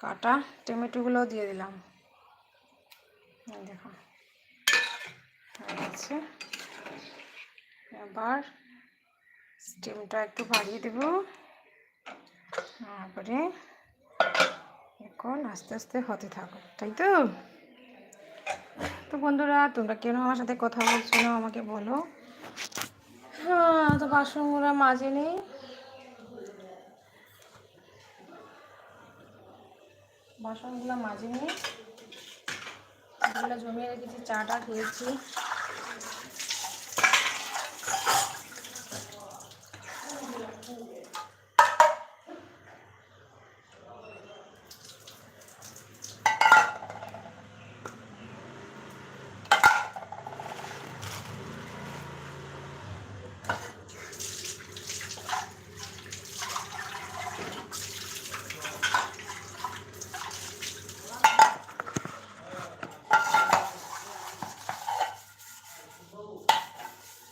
কাটা টমেটোগুলো দিয়ে দিলাম। দেখো গেছে। এবার স্টিমটা একটু বাড়িয়ে দেব। তারপরে এখন আস্তে আস্তে হতে থাকো তাই তো? তো বন্ধুরা, তোমরা কেন আমার সাথে কথা বলছো না আমাকে বলো? হ্যাঁ তো বাসনগুলো মাঝে নেই। বাসনগুলো মাঝে নিয়ে জমিয়ে রেখেছি চাটা খেয়েছি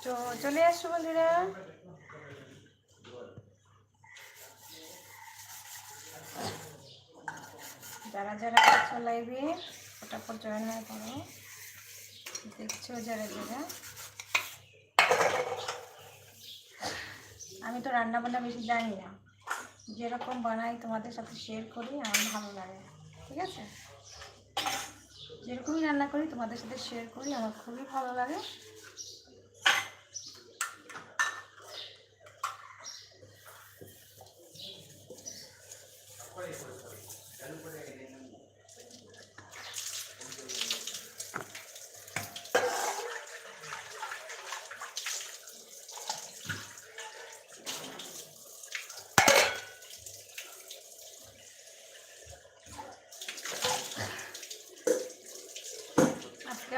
তো চলে আসো বন্ধুরা। যারা যারা আছো লাইভে ফটাফট জয়েন হয়ে করো দেখছ যারা যারা। আমি তো রান্না বান্না বেশি জানি না। যেরকম বানাই তোমাদের সাথে শেয়ার করি, আমার ভালো লাগে। ঠিক আছে? যেরকমই রান্না করি, তোমাদের সাথে শেয়ার করি, আমার খুবই ভালো লাগে।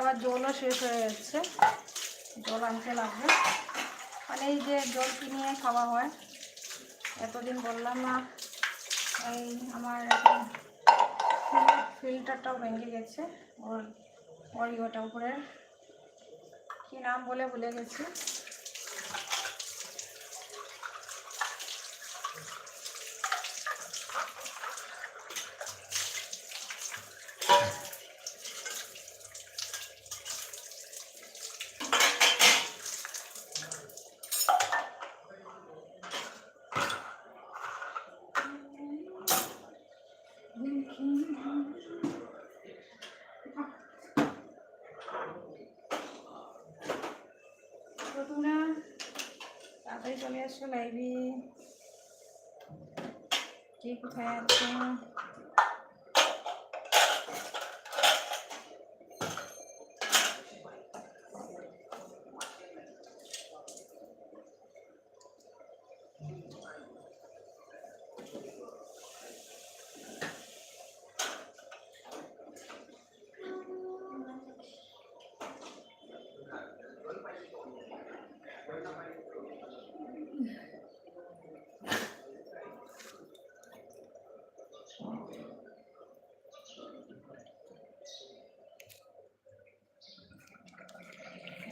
আবার জলও শেষ হয়ে যাচ্ছে জল আনতে লাগবে। মানে এই যে জল কিনে খাওয়া হয়, এতদিন বললাম না। এই আমার ফিল্টারটাও ভেঙে গেছে। ওর ওর ইয়েটা উপরে। কী নাম বলে ভুলে গেছি। তো তোমরা তাড়াতাড়ি চলে আসো লাইভে। কে কোথায় আছো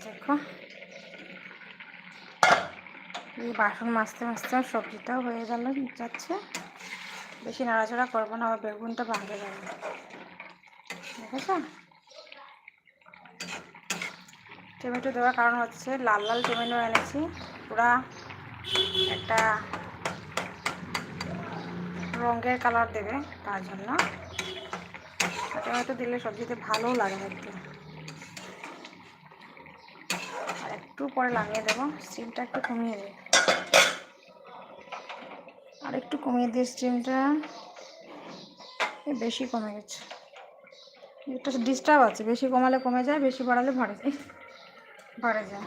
দেখো এই বাসন মাজতে মাজতে সবজিটাও হয়ে গেল, যাচ্ছে। বেশি নাড়াচাড়া করব না আবার বেগুনটা ভাঙে যাবে। দেখেছ টমেটো দেওয়ার কারণ হচ্ছে লাল লাল টমেটো এনেছি, পুরা একটা রঙের কালার দেবে তার জন্য। টমেটো দিলে সবজিতে ভালোও লাগে আর একটু পরে লাগিয়ে দেবো স্টিমটা একটু কমিয়ে দেবে। আর একটু কমিয়ে দিয়ে স্টিমটা বেশি কমে গেছে। একটা ডিস্টার্ব আছে, বেশি কমালে কমে যায়, বেশি বাড়ালে বাড়ে যায়। বাড়ে যায়।